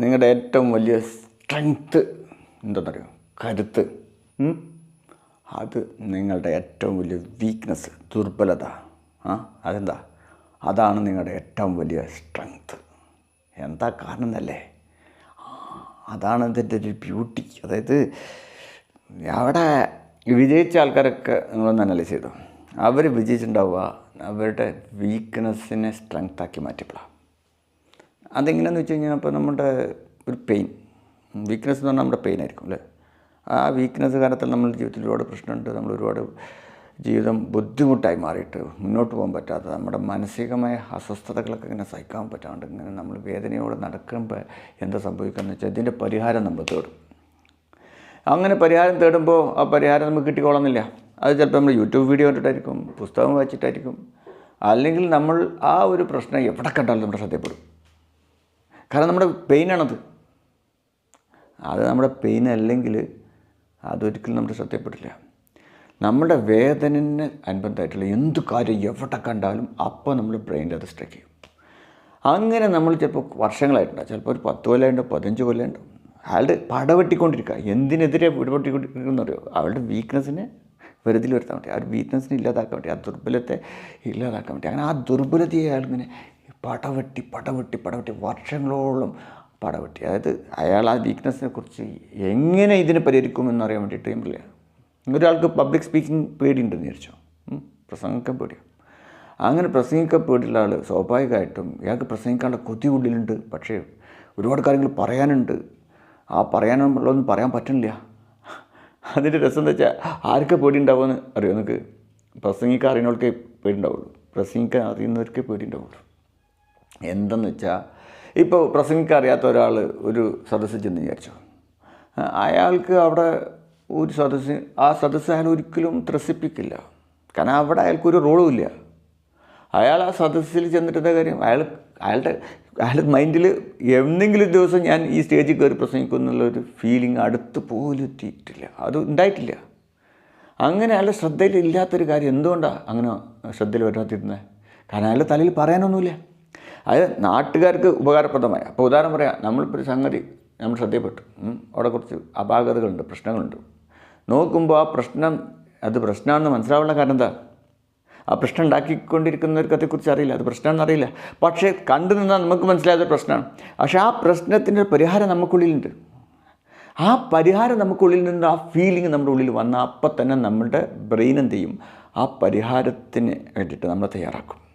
നിങ്ങളുടെ ഏറ്റവും വലിയ സ്ട്രെങ്ത്ത് എന്താണെന്നറിയോ കരുത്ത്? അത് നിങ്ങളുടെ ഏറ്റവും വലിയ വീക്ക്നെസ് ദുർബലത. ആ അതെന്താ? അതാണ് നിങ്ങളുടെ ഏറ്റവും വലിയ സ്ട്രെങ്ത്ത് എന്താ കാരണം എന്നല്ലേ? അതാണ് ഇതിന്റെ ഒരു ബ്യൂട്ടി അതായത് അവിടെ വിജയിച്ച ആൾക്കാരൊക്കെ നിങ്ങളൊന്ന് അനലൈസ് ചെയ്തു? അവർ വിജയിച്ചിട്ടുണ്ടാവുക അവരുടെ വീക്ക്നെസ്സിനെ സ്ട്രെങ്ത്താക്കി മാറ്റിയപ്പോഴാണ് അതെങ്ങനെയാണെന്ന് വെച്ച് കഴിഞ്ഞാൽ ഇപ്പോൾ നമ്മുടെ ഒരു പെയിൻ വീക്ക്നെസ് എന്ന് പറഞ്ഞാൽ നമ്മുടെ പെയിൻ ആയിരിക്കും അല്ലേ? ആ വീക്ക്നെസ് കാരണത്തിൽ നമ്മുടെ ജീവിതത്തിൽ ഒരുപാട് പ്രശ്നമുണ്ട്. നമ്മൾ ഒരുപാട് ജീവിതം ബുദ്ധിമുട്ടായി മാറിയിട്ട് മുന്നോട്ട് പോകാൻ പറ്റാത്ത നമ്മുടെ മാനസികമായ അസ്വസ്ഥതകളൊക്കെ ഇങ്ങനെ സഹിക്കാൻ പറ്റാണ്ട് ഇങ്ങനെ നമ്മൾ വേദനയോടെ നടക്കുമ്പോൾ എന്താ സംഭവിക്കുകയെന്ന് വെച്ചാൽ ഇതിന്റെ പരിഹാരം നമ്മൾ തേടും. അങ്ങനെ പരിഹാരം തേടുമ്പോൾ ആ പരിഹാരം നമുക്ക് കിട്ടിക്കോളന്നില്ല. അത് ചിലപ്പോൾ നമ്മൾ യൂട്യൂബ് വീഡിയോ കണ്ടിട്ടായിരിക്കും പുസ്തകം വായിച്ചിട്ടായിരിക്കും. അല്ലെങ്കിൽ നമ്മൾ ആ ഒരു പ്രശ്നം എവിടെ കണ്ടാലും നമ്മുടെ ശ്രദ്ധപ്പെടും കാരണം നമ്മുടെ പെയിനാണത് അത് നമ്മുടെ പെയിൻ അല്ലെങ്കിൽ അതൊരിക്കലും നമ്മുടെ ശ്രദ്ധപ്പെട്ടില്ല നമ്മുടെ വേദനന് അനുബന്ധമായിട്ടുള്ള എന്ത് കാര്യം എവിടെ കണ്ടാലും അപ്പോൾ നമ്മൾ ബ്രെയിനിൽ അത് സ്ട്രൈക്ക് ചെയ്യും. അങ്ങനെ നമ്മൾ ചിലപ്പോൾ വർഷങ്ങളായിട്ടുണ്ടാവും. ചിലപ്പോൾ ഒരു പത്ത് കൊല്ലമുണ്ട് പതിനഞ്ച് കൊല്ലമുണ്ട് അയാളുടെ പടവെട്ടിക്കൊണ്ടിരിക്കുക എന്തിനെതിരെ പടവെട്ടിക്കൊണ്ടിരിക്കുന്ന അറിയോ അവളുടെ വീക്ക്നെസ്സിനെ വെറുതിൽ വരുത്താൻ വേണ്ടി ആ ഒരു വീക്ക്നെസ്സിനെ ഇല്ലാതാക്കാൻ വേണ്ടി ആ ദുർബലത്തെ ഇല്ലാതാക്കാൻ വേണ്ടി അങ്ങനെ ആ ദുർബലതയെ അയാളിങ്ങനെ പടവെട്ടി പടവെട്ടി പടവെട്ടി വർഷങ്ങളോളം പടവെട്ടി. അതായത് അയാൾ ആ വീക്ക്നെസ്സിനെ കുറിച്ച് എങ്ങനെ ഇതിനെ പരിഹരിക്കുമെന്ന് അറിയാൻ വേണ്ടിയിട്ട് ഇല്ല ഒരാൾക്ക് പബ്ലിക് സ്പീക്കിംഗ് പേടിയുണ്ടെന്ന് വിചാരിച്ചോ? പ്രസംഗിക്കാൻ പേടിയോ. അങ്ങനെ പ്രസംഗിക്കാൻ പേടിയുള്ള ആൾ സ്വാഭാവികമായിട്ടും ഇയാൾക്ക് പ്രസംഗിക്കാനുള്ള കൊതി ഉള്ളിലുണ്ട് പക്ഷേ ഒരുപാട് കാര്യങ്ങൾ പറയാനുണ്ട്. ആ പറയാനുള്ളതൊന്നും പറയാൻ പറ്റുന്നില്ല അതിന്റെ രസം എന്താ വെച്ചാൽ ആർക്ക് പേടി ഉണ്ടാവുമെന്ന് അറിയോ? നിങ്ങൾക്ക് പ്രസംഗിക്കാൻ അറിയുന്നവർക്കേ പേടി ഉണ്ടാവുള്ളൂ പ്രസംഗിക്കാൻ അറിയുന്നവർക്കേ പേടി ഉണ്ടാവുള്ളൂ എന്തെന്ന് വെച്ചാൽ ഇപ്പോൾ പ്രസംഗിക്ക് അറിയാത്ത ഒരാൾ ഒരു സദസ്സ് ചെന്ന് വിചാരിച്ചു. അയാൾക്ക് അവിടെ ഒരു സദസ്സ് ആ സദസ്സ് അയാൾ ഒരിക്കലും ത്രസിപ്പിക്കില്ല. കാരണം അവിടെ അയാൾക്കൊരു റോളും ഇല്ല. അയാൾ ആ സദസ്സിൽ ചെന്നിട്ട് കാര്യം? അയാൾ അയാളുടെ അയാളുടെ മൈൻഡിൽ എന്തെങ്കിലും ദിവസം ഞാൻ ഈ സ്റ്റേജിൽ കയറി പ്രസംഗിക്കും എന്നുള്ളൊരു ഫീലിംഗ് അടുത്ത് പോലും എത്തിയിട്ടില്ല. അത് ഉണ്ടായിട്ടില്ല. അങ്ങനെ അയാളുടെ ശ്രദ്ധയിൽ ഇല്ലാത്തൊരു കാര്യം എന്തുകൊണ്ടാണ് അങ്ങനെ ശ്രദ്ധയിൽ വരാത്തിരുന്നത് കാരണം അയാളുടെ തലയിൽ പറയാനൊന്നുമില്ല. അത് നാട്ടുകാർക്ക് ഉപകാരപ്രദമായ അപ്പോൾ ഉദാഹരണം പറയാം നമ്മളിപ്പോൾ ഒരു സംഗതി നമ്മൾ ശ്രദ്ധയപ്പെട്ടു അവിടെ കുറച്ച് അപാകതകളുണ്ട് പ്രശ്നങ്ങളുണ്ട്. നോക്കുമ്പോൾ ആ പ്രശ്നം അത് പ്രശ്നമാണെന്ന് മനസ്സിലാവുള്ള കാരണം എന്താ? ആ പ്രശ്നം ഉണ്ടാക്കിക്കൊണ്ടിരിക്കുന്നവർക്ക് അതേക്കുറിച്ച് അറിയില്ല അത് പ്രശ്നമാണെന്ന് അറിയില്ല. പക്ഷേ കണ്ടു നിന്നാൽ നമുക്ക് മനസ്സിലായത് പ്രശ്നമാണ്. പക്ഷേ ആ പ്രശ്നത്തിന്റെ പരിഹാരം നമുക്കുള്ളിലുണ്ട്. ആ പരിഹാരം നമുക്കുള്ളിൽ നിന്ന് ആ ഫീലിംഗ് നമ്മുടെ ഉള്ളിൽ വന്ന അപ്പം തന്നെ നമ്മുടെ ബ്രെയിൻ എന്ത് ചെയ്യും? ആ പരിഹാരത്തിന് വേണ്ടിയിട്ട് നമ്മൾ തയ്യാറാക്കും.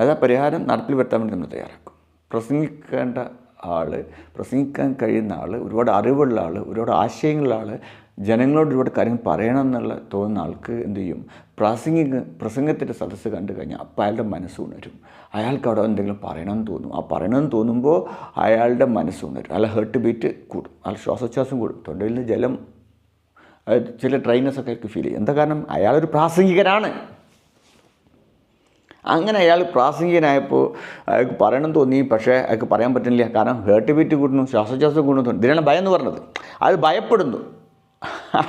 അത് ആ പരിഹാരം നടപ്പിൽ വരുത്താൻ വേണ്ടി നമ്മൾ തയ്യാറാക്കും. പ്രസംഗിക്കേണ്ട ആൾ പ്രസംഗിക്കാൻ കഴിയുന്ന ആൾ ഒരുപാട് അറിവുള്ള ആൾ ഒരുപാട് ആശയങ്ങളുള്ള ആൾ ജനങ്ങളോട് ഒരുപാട് കാര്യങ്ങൾ പറയണം എന്നുള്ള തോന്നുന്ന ആൾക്ക് എന്തു ചെയ്യും? പ്രസംഗിക പ്രസംഗത്തിന്റെ സദസ്സ് കണ്ടു കഴിഞ്ഞാൽ അപ്പോൾ അയാളുടെ മനസ്സ് ഉണരും. അയാൾക്ക് അവിടെ എന്തെങ്കിലും പറയണമെന്ന് തോന്നും. ആ പറയണമെന്ന് തോന്നുമ്പോൾ അയാളുടെ മനസ്സ് ഉണരും. അയാൾ ഹേർട്ട് ബീറ്റ് കൂടും. അയാൾ ശ്വാസോച്ഛ്വാസം കൂടും. തൊണ്ടയിൽ നിന്ന് ജലം ചില ഡ്രൈനസ് ഒക്കെ ഫീൽ ചെയ്യും. എന്താ കാരണം? അയാളൊരു പ്രാസംഗികനാണ്. അങ്ങനെ അയാൾ പ്രാസംഗികനായപ്പോൾ അയാൾക്ക് പറയണം തോന്നി പക്ഷേ അയാൾക്ക് പറയാൻ പറ്റുന്നില്ല. കാരണം ഹേർട്ട് ബീറ്റ് കൂടുന്നു ശ്വാസോച്ഛ്വാസം കൂടുന്നു. ഇതിനാണ് ഭയം എന്ന് പറഞ്ഞത്. അത് ഭയപ്പെടുന്നു.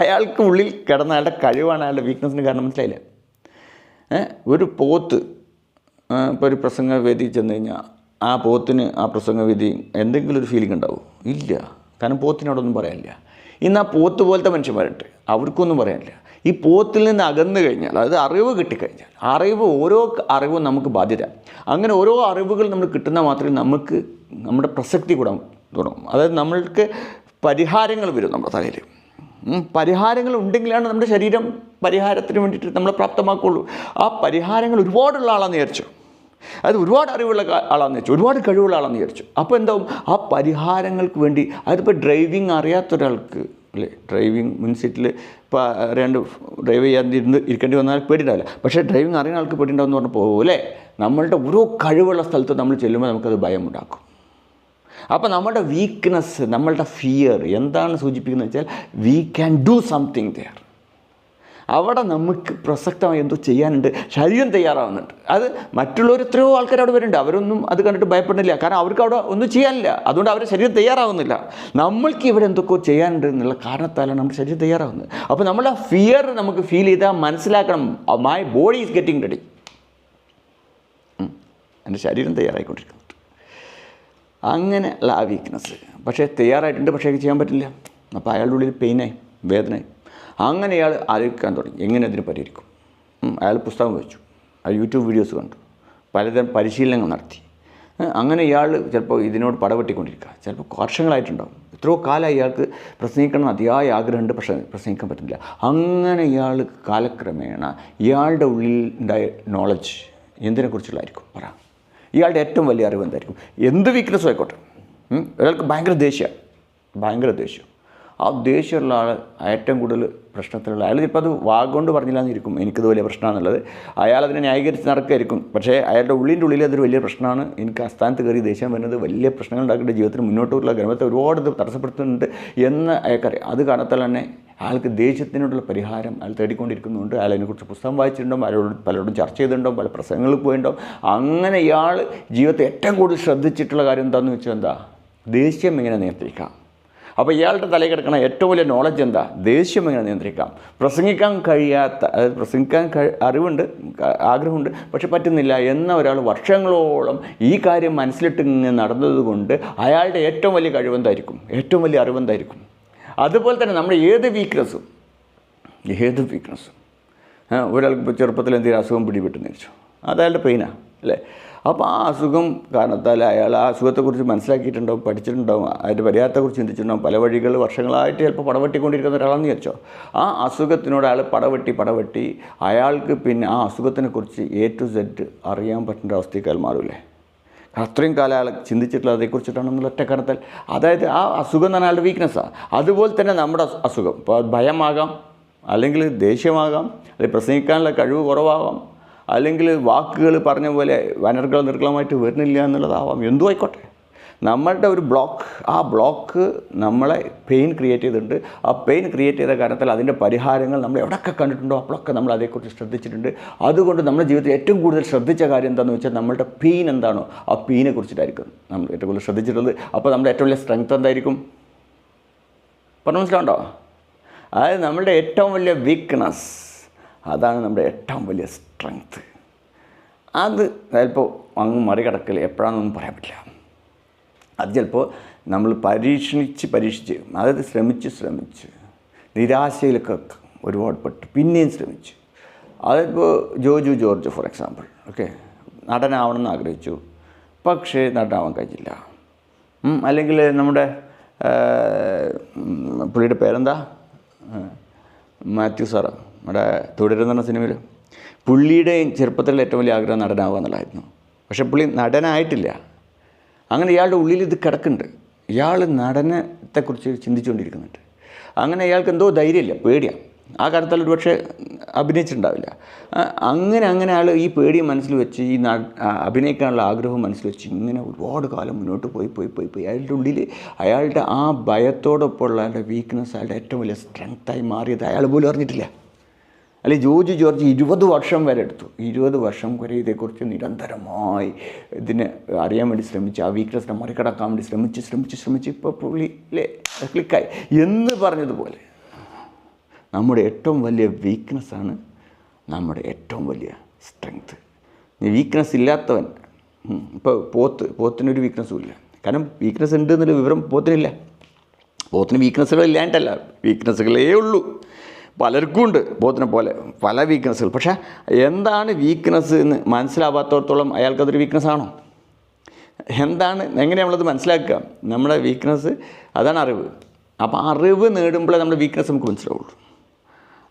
അയാൾക്ക് ഉള്ളിൽ കിടന്ന അയാളുടെ കഴിവാണ് അയാളുടെ വീക്ക്നെസ്സിന് കാരണം മനസ്സിലായില്ല? ഒരു പോത്ത് ഇപ്പോൾ ഒരു പ്രസംഗവേദി ചെന്ന് കഴിഞ്ഞാൽ ആ പോത്തിന് ആ പ്രസംഗവേദി എന്തെങ്കിലും ഒരു ഫീലിംഗ് ഉണ്ടാവും. ഇല്ല. കാരണം പോത്തിനോടൊന്നും പറയാനില്ല. ഇന്ന് ആ പോത്ത് പോലത്തെ മനുഷ്യന്മാരുണ്ട്. അവർക്കൊന്നും പറയാനില്ല. ഈ പോത്തിൽ നിന്ന് അകന്നു കഴിഞ്ഞാൽ അതായത് അറിവ് കിട്ടിക്കഴിഞ്ഞാൽ അറിവ് ഓരോ അറിവും നമുക്ക് ബാധ്യത. അങ്ങനെ ഓരോ അറിവുകൾ നമ്മൾ കിട്ടുന്ന മാത്രമേ നമുക്ക് നമ്മുടെ പ്രസക്തി കൂടാൻ തുടങ്ങും. അതായത് നമ്മൾക്ക് പരിഹാരങ്ങൾ വരും നമ്മുടെ തലയിൽ. പരിഹാരങ്ങൾ ഉണ്ടെങ്കിലാണ് നമ്മുടെ ശരീരം പരിഹാരത്തിന് വേണ്ടിയിട്ട് നമ്മളെ പ്രാപ്തമാക്കുള്ളൂ. ആ പരിഹാരങ്ങൾ ഒരുപാടുള്ള ആളാണെന്ന് വിചാരിച്ചു. അതായത് ഒരുപാട് അറിവുള്ള ആളാന്ന് വെച്ചു ഒരുപാട് കഴിവുള്ള ആളാണെന്ന് വിചാരിച്ചു. അപ്പോൾ എന്താവും? ആ പരിഹാരങ്ങൾക്ക് വേണ്ടി അതിപ്പോൾ ഡ്രൈവിംഗ് അറിയാത്ത ഒരാൾക്ക് അല്ലേ ഡ്രൈവിംഗ് മുൻ സീറ്റിൽ ഇപ്പോൾ അറിയാണ്ട് ഡ്രൈവ് ചെയ്യാതിരുന്ന് ഇരിക്കേണ്ടി വന്നാൽ പേടിയുണ്ടാവില്ല. പക്ഷേ ഡ്രൈവിംഗ് അറിയുന്ന ആൾക്ക് പേടിയുണ്ടാവും എന്ന് പോലെ നമ്മളുടെ ഓരോ കഴിവുള്ള സ്ഥലത്ത് നമ്മൾ ചെല്ലുമ്പോൾ നമുക്കത് ഭയം ഉണ്ടാക്കും അപ്പോൾ നമ്മുടെ വീക്ക്നെസ് നമ്മളുടെ ഫിയർ എന്താണ് സൂചിപ്പിക്കുന്നത് വെച്ചാൽ we can do something there അവിടെ നമുക്ക് പ്രസക്തമായി എന്തോ ചെയ്യാനുണ്ട് ശരീരം തയ്യാറാവുന്നുണ്ട്. അത് മറ്റുള്ളവർ എത്രയോ ആൾക്കാർ അവിടെ വരുന്നുണ്ട്. അവരൊന്നും അത് കണ്ടിട്ട് ഭയപ്പെടുന്നില്ല കാരണം അവർക്ക് അവിടെ ഒന്നും ചെയ്യാനില്ല. അതുകൊണ്ട് അവരുടെ ശരീരം തയ്യാറാവുന്നില്ല. നമ്മൾക്ക് ഇവിടെ എന്തൊക്കെയോ ചെയ്യാനുണ്ട് എന്നുള്ള കാരണത്താലാണ് നമ്മുടെ ശരീരം തയ്യാറാവുന്നത്. അപ്പോൾ നമ്മൾ ആ ഫിയർ നമുക്ക് ഫീൽ ചെയ്താൽ മനസ്സിലാക്കണം. My body is getting ready എന്റെ ശരീരം തയ്യാറായിക്കൊണ്ടിരിക്കുന്നു അങ്ങനെ ഉള്ള ആ വീക്ക്നെസ് പക്ഷേ തയ്യാറായിട്ടുണ്ട് പക്ഷേ ചെയ്യാൻ പറ്റില്ല. അപ്പോൾ അയാളുടെ ഉള്ളിൽ പെയിനായി വേദനയായി. അങ്ങനെ അയാൾ ആലോചിക്കാൻ തുടങ്ങി. എങ്ങനെ അതിന് പരിഹരിക്കും? അയാൾ പുസ്തകം വായിച്ചു. അയാൾ യൂട്യൂബ് വീഡിയോസ് കണ്ടു. പലതരം പരിശീലനങ്ങൾ നടത്തി. അങ്ങനെ ഇയാൾ ചിലപ്പോൾ ഇതിനോട് പടവെട്ടിക്കൊണ്ടിരിക്കുക ചിലപ്പോൾ വർഷങ്ങളായിട്ടുണ്ടാകും എത്രയോ കാലം ഇയാൾക്ക് പ്രസംഗിക്കണം അതിയായ ആഗ്രഹമുണ്ട് പക്ഷേ പ്രസംഗിക്കാൻ പറ്റുന്നില്ല. അങ്ങനെ ഇയാൾ കാലക്രമേണ ഇയാളുടെ ഉള്ളിൽ ഉണ്ടായ നോളജ് എന്തിനെക്കുറിച്ചുള്ളതായിരിക്കും? പറ. ഇയാളുടെ ഏറ്റവും വലിയ അറിവ് എന്തായിരിക്കും? എന്ത് വീക്ക്നെസ്സും ആയിക്കോട്ടെ. ഒരാൾക്ക് ഭയങ്കര ദേഷ്യമാണ് ഭയങ്കര ദേഷ്യം. ആ ദേഷ്യമുള്ള ആൾ ഏറ്റവും കൂടുതൽ പ്രശ്നത്തിലുള്ള. അയാൾ ഇപ്പോൾ അത് വാഗോണ്ട് പറഞ്ഞില്ലാന്നിരിക്കും. എനിക്കത് വലിയ പ്രശ്നമാണെന്നുള്ളത് അയാൾ അതിനെ ന്യായീകരിച്ച് നടക്കുമായിരിക്കും പക്ഷേ അയാളുടെ ഉള്ളിന്റെ ഉള്ളിൽ അതൊരു വലിയ പ്രശ്നമാണ്. എനിക്ക് ആ സ്ഥാനത്ത് കയറി ദേഷ്യം വരുന്നത് വലിയ പ്രശ്നങ്ങൾ ഉണ്ടാക്കിയിട്ട് ജീവിതത്തിന് മുന്നോട്ടുള്ള ഗ്രഹത്തെ ഒരുപാട് ഇത് തടസ്സപ്പെടുത്തുന്നുണ്ട് എന്ന് അയാൾക്കറിയാം. അത് കാരണത്താൽ തന്നെ അയാൾക്ക് ദേഷ്യത്തിനോടുള്ള പരിഹാരം അയാൾ തേടിക്കൊണ്ടിരിക്കുന്നുണ്ട്. അയാൾ അതിനെക്കുറിച്ച് പുസ്തകം വായിച്ചിട്ടുണ്ടാവും അയാളോട് പലരോടും ചർച്ച ചെയ്തിട്ടുണ്ടാവും പല പ്രസംഗങ്ങളിൽ പോയിട്ടുണ്ടാവും അങ്ങനെ ഇയാൾ ജീവിതത്തെ ഏറ്റവും കൂടുതൽ ശ്രദ്ധിച്ചിട്ടുള്ള കാര്യം എന്താണെന്ന് വെച്ചാൽ എന്താ? ദേഷ്യം എങ്ങനെ നിയന്ത്രിക്കാം? അപ്പോൾ ഇയാളുടെ തലയിൽ കിടക്കുന്ന ഏറ്റവും വലിയ നോളജ് എന്താ? ദേഷ്യം എങ്ങനെ നിയന്ത്രിക്കാം? പ്രസംഗിക്കാൻ കഴിയാത്ത അതായത് പ്രസംഗിക്കാൻ അറിവുണ്ട് ആഗ്രഹമുണ്ട് പക്ഷെ പറ്റുന്നില്ല എന്ന ഒരാൾ വർഷങ്ങളോളം ഈ കാര്യം മനസ്സിലിട്ട് നടന്നതുകൊണ്ട് അയാളുടെ ഏറ്റവും വലിയ കഴിവെന്തായിരിക്കും? ഏറ്റവും വലിയ അറിവെന്തായിരിക്കും? അതുപോലെ തന്നെ നമ്മുടെ ഏത് വീക്ക്നെസ്സും ഏത് വീക്ക്നെസ്സും ഒരാൾക്ക് ചെറുപ്പത്തിൽ എന്തെങ്കിലും അസുഖം പിടിപെട്ടെന്ന് വെച്ചു അതയാളുടെ പെയിനാണ് അല്ലേ? അപ്പോൾ ആ അസുഖം കാരണത്താൽ അയാൾ ആ അസുഖത്തെക്കുറിച്ച് മനസ്സിലാക്കിയിട്ടുണ്ടാവും പഠിച്ചിട്ടുണ്ടാവും അതിന്റെ പരിഹാരത്തെക്കുറിച്ച് ചിന്തിച്ചിട്ടുണ്ടാവും പല വഴികൾ വർഷങ്ങളായിട്ട് ചിലപ്പോൾ പടവെട്ടിക്കൊണ്ടിരിക്കുന്ന ഒരാളെന്ന് വെച്ചോ ആ അസുഖത്തിനോട് അയാൾ പടവെട്ടി പടവെട്ടി അയാൾക്ക് പിന്നെ ആ അസുഖത്തിനെക്കുറിച്ച് എ ടു സെഡ് അറിയാൻ പറ്റുന്ന അവസ്ഥയ്ക്ക് അയാൾ മാറൂലേ. അത്രയും കാലം അയാൾ ചിന്തിച്ചിട്ടുള്ള അതേക്കുറിച്ചിട്ടാണെന്നുള്ള ഒറ്റ കാരണത്താൽ. അതായത് ആ അസുഖം എന്ന് പറഞ്ഞാൽ അയാളുടെ വീക്ക്നെസ്സാണ് അതുപോലെ തന്നെ നമ്മുടെ അസുഖം. ഇപ്പോൾ ഭയമാകാം അല്ലെങ്കിൽ ദേഷ്യമാകാം അല്ലെങ്കിൽ പ്രസംഗിക്കാനുള്ള കഴിവ് കുറവാകാം അല്ലെങ്കിൽ വാക്കുകൾ പറഞ്ഞ പോലെ വനർകൾ നിർഗളമായിട്ട് വരുന്നില്ല എന്നുള്ളതാവാം. എന്തു ആയിക്കോട്ടെ. നമ്മളുടെ ഒരു ബ്ലോക്ക് ആ ബ്ലോക്ക് നമ്മളെ പെയിൻ ക്രിയേറ്റ് ചെയ്തിട്ടുണ്ട്. ആ പെയിൻ ക്രിയേറ്റ് ചെയ്ത കാരണത്തിൽ അതിന്റെ പരിഹാരങ്ങൾ നമ്മൾ എവിടെയൊക്കെ കണ്ടിട്ടുണ്ടോ അപ്പോഴൊക്കെ നമ്മൾ അതേക്കുറിച്ച് ശ്രദ്ധിച്ചിട്ടുണ്ട്. അതുകൊണ്ട് നമ്മുടെ ജീവിതത്തിൽ ഏറ്റവും കൂടുതൽ ശ്രദ്ധിച്ച കാര്യം എന്താണെന്ന് വെച്ചാൽ നമ്മളുടെ പെയിൻ എന്താണോ ആ പെയിനെ കുറിച്ചിട്ടായിരിക്കും നമ്മൾ ഏറ്റവും കൂടുതൽ ശ്രദ്ധിച്ചിട്ടുള്ളത്. അപ്പോൾ നമ്മുടെ ഏറ്റവും വലിയ സ്ട്രെങ്ത് എന്തായിരിക്കും? പറഞ്ഞു മനസ്സിലാവുണ്ടോ? അതായത് നമ്മളുടെ ഏറ്റവും വലിയ വീക്ക്നെസ് അതാണ് നമ്മുടെ ഏറ്റവും വലിയ സ്ട്രെങ്ത് അത് ചിലപ്പോൾ അങ്ങ് മറികടക്കൽ എപ്പോഴാണെന്നൊന്നും പറയാൻ പറ്റില്ല. അത് ചിലപ്പോൾ നമ്മൾ പരീക്ഷണിച്ച് പരീക്ഷിച്ച് അതായത് ശ്രമിച്ച് ശ്രമിച്ച് നിരാശയിലൊക്കെ ഒരുപാട് പെട്ട്. പിന്നെയും ശ്രമിച്ചു. അതിപ്പോൾ Joju George for example okay നടനാവണം എന്ന് ആഗ്രഹിച്ചു. പക്ഷേ നടനാവാൻ കഴിഞ്ഞില്ല. അല്ലെങ്കിൽ നമ്മുടെ പുള്ളിയുടെ പേരെന്താ? മാത്യു സാറ്. നമ്മുടെ തുടരുന്ന സിനിമയിൽ പുള്ളിയുടെയും ചെറുപ്പത്തിലെ ഏറ്റവും വലിയ ആഗ്രഹം നടനാവുക എന്നുള്ളതായിരുന്നു. പക്ഷേ പുള്ളി നടനായിട്ടില്ല. അങ്ങനെ ഇയാളുടെ ഉള്ളിൽ ഇത് കിടക്കുന്നുണ്ട്. ഇയാൾ നടനത്തെക്കുറിച്ച് ചിന്തിച്ചുകൊണ്ടിരിക്കുന്നുണ്ട്. അങ്ങനെ ഇയാൾക്ക് എന്തോ ധൈര്യമില്ല പേടിയാണ് ആ കാലത്തിൽ ഒരു പക്ഷേ അഭിനയിച്ചിട്ടുണ്ടാവില്ല അങ്ങനെ അങ്ങനെ ആൾ ഈ പേടി മനസ്സിൽ വെച്ച് ഈ അഭിനയിക്കാനുള്ള ആഗ്രഹം മനസ്സിൽ വെച്ച് ഇങ്ങനെ ഒരുപാട് കാലം മുന്നോട്ട് പോയി പോയി പോയി പോയി. അയാളുടെ ഉള്ളിൽ അയാളുടെ ആ ഭയത്തോടൊപ്പമുള്ള അയാളുടെ വീക്ക്നെസ് അയാളുടെ ഏറ്റവും വലിയ സ്ട്രെങ്ത്തായി മാറിയത് അയാൾ പോലും അറിഞ്ഞിട്ടില്ല. അല്ലെ ജോർജ് ജോർജ് ഇരുപത് വർഷം വരെ എടുത്തു. ഇരുപത് വർഷം വരെ ഇതേക്കുറിച്ച് നിരന്തരമായി ഇതിനെ അറിയാൻ വേണ്ടി ശ്രമിച്ച് ആ വീക്ക്നെസ്സിനെ മറികടക്കാൻ വേണ്ടി ശ്രമിച്ച് ശ്രമിച്ച് ശ്രമിച്ച് ഇപ്പോൾ പുള്ളിയിലെ ക്ലിക്കായി. എന്ന് പറഞ്ഞതുപോലെ നമ്മുടെ ഏറ്റവും വലിയ വീക്ക്നെസ്സാണ് നമ്മുടെ ഏറ്റവും വലിയ സ്ട്രെങ്ത് വീക്ക്നെസ് ഇല്ലാത്തവൻ ഇപ്പോൾ പോത്ത് പോത്തിനൊരു വീക്ക്നെസ്സും ഇല്ല. കാരണം വീക്ക്നെസ് ഉണ്ട് എന്നുള്ള വിവരം പോത്തിനില്ല. പോത്തിന് വീക്ക്നെസ്സുകൾ ഇല്ലാണ്ടല്ല വീക്ക്നെസ്സുകളേ ഉള്ളൂ പലർക്കും ഉണ്ട് പോത്തിനെ പോലെ പല വീക്ക്നസ്സുകൾ പക്ഷേ എന്താണ് വീക്ക്നസ് എന്ന് മനസ്സിലാവാത്തോടത്തോളം അയാൾക്കതൊരു വീക്ക്നസ് ആണോ? എന്താണ് എങ്ങനെ നമ്മളത് മനസ്സിലാക്കുക? നമ്മുടെ വീക്ക്നസ് അതാണ് അറിവ്. അപ്പോൾ അറിവ് നേടുമ്പോഴേ നമ്മുടെ വീക്ക്നസ് നമുക്ക് മനസ്സിലാവുള്ളൂ.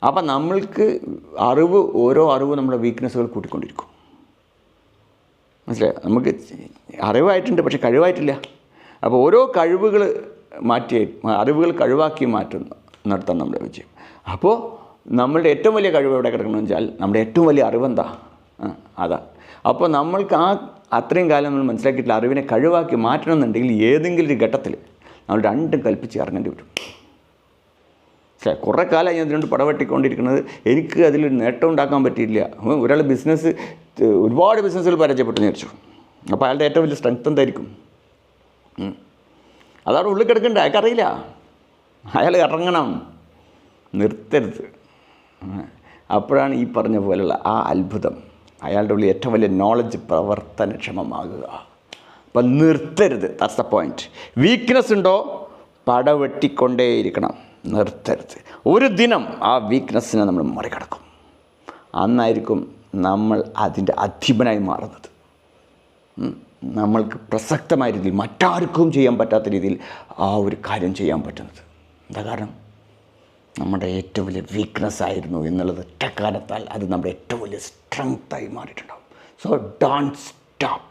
അപ്പം നമ്മൾക്ക് അറിവ് ഓരോ അറിവ് നമ്മുടെ വീക്ക്നസ്സുകൾ കൂട്ടിക്കൊണ്ടിരിക്കും. മനസ്സിലായോ? നമുക്ക് അറിവായിട്ടുണ്ട് പക്ഷെ കഴിവായിട്ടില്ല. അപ്പോൾ ഓരോ കഴിവുകൾ മാറ്റി അറിവുകൾ കഴിവാക്കി മാറ്റുന്ന നടത്താൻ നമ്മുടെ വിജയം. അപ്പോൾ നമ്മളുടെ ഏറ്റവും വലിയ കഴിവ് എവിടെ കിടക്കണമെന്ന് വെച്ചാൽ നമ്മുടെ ഏറ്റവും വലിയ അറിവെന്താ? അതാ. അപ്പോൾ നമ്മൾക്ക് ആ അത്രയും കാലം നമ്മൾ മനസ്സിലാക്കിയിട്ടുള്ള അറിവിനെ കഴിവാക്കി മാറ്റണമെന്നുണ്ടെങ്കിൽ ഏതെങ്കിലും ഒരു ഘട്ടത്തിൽ നമ്മൾ രണ്ടും കൽപ്പിച്ച് ഇറങ്ങേണ്ടി വരും. കുറേ കാലമായി ഞാൻ ഇതിനോട് പടവെട്ടിക്കൊണ്ടിരിക്കുന്നത്. എനിക്ക് അതിലൊരു നേട്ടം ഉണ്ടാക്കാൻ പറ്റിയില്ല. ഒരാൾ ബിസിനസ് ഒരുപാട് ബിസിനസ്സുകൾ പരാജയപ്പെട്ടു വിചാരിച്ചു. അപ്പോൾ അയാളുടെ ഏറ്റവും വലിയ സ്ട്രെങ്ത് എന്തായിരിക്കും. അതവിടെ ഉള്ളിൽ കിടക്കണ്ട? അയാൾക്കറിയില്ല. അയാൾ ഇറങ്ങണം. നിർത്തരുത്. അപ്പോഴാണ് ഈ പറഞ്ഞ പോലെയുള്ള ആ അത്ഭുതം. അയാളുടെ ഉള്ളിൽ ഏറ്റവും വലിയ നോളജ് പ്രവർത്തനക്ഷമമാകുക. അപ്പം നിർത്തരുത്. ദാറ്റ്സ് ദ പോയിന്റ് വീക്ക്നെസ് ഉണ്ടോ? പടവെട്ടിക്കൊണ്ടേയിരിക്കണം. നിർത്തരുത്. ഒരു ദിനം ആ വീക്ക്നെസ്സിനെ നമ്മൾ മറികടക്കും. അന്നായിരിക്കും നമ്മൾ അതിന്റെ അധിപനായി മാറുന്നത്. നമ്മൾക്ക് പ്രസക്തമായ രീതിയിൽ മറ്റാർക്കും ചെയ്യാൻ പറ്റാത്ത രീതിയിൽ ആ ഒരു കാര്യം ചെയ്യാൻ പറ്റുന്നത്. എന്താ കാരണം? നമ്മുടെ ഏറ്റവും വലിയ വീക്ക്നെസ് ആയിരുന്നു എന്നുള്ളത് ഒറ്റക്കാലത്താൽ അത് നമ്മുടെ ഏറ്റവും വലിയ സ്ട്രെങ്ത്തായി മാറിയിട്ടുണ്ടാവും. So don't stop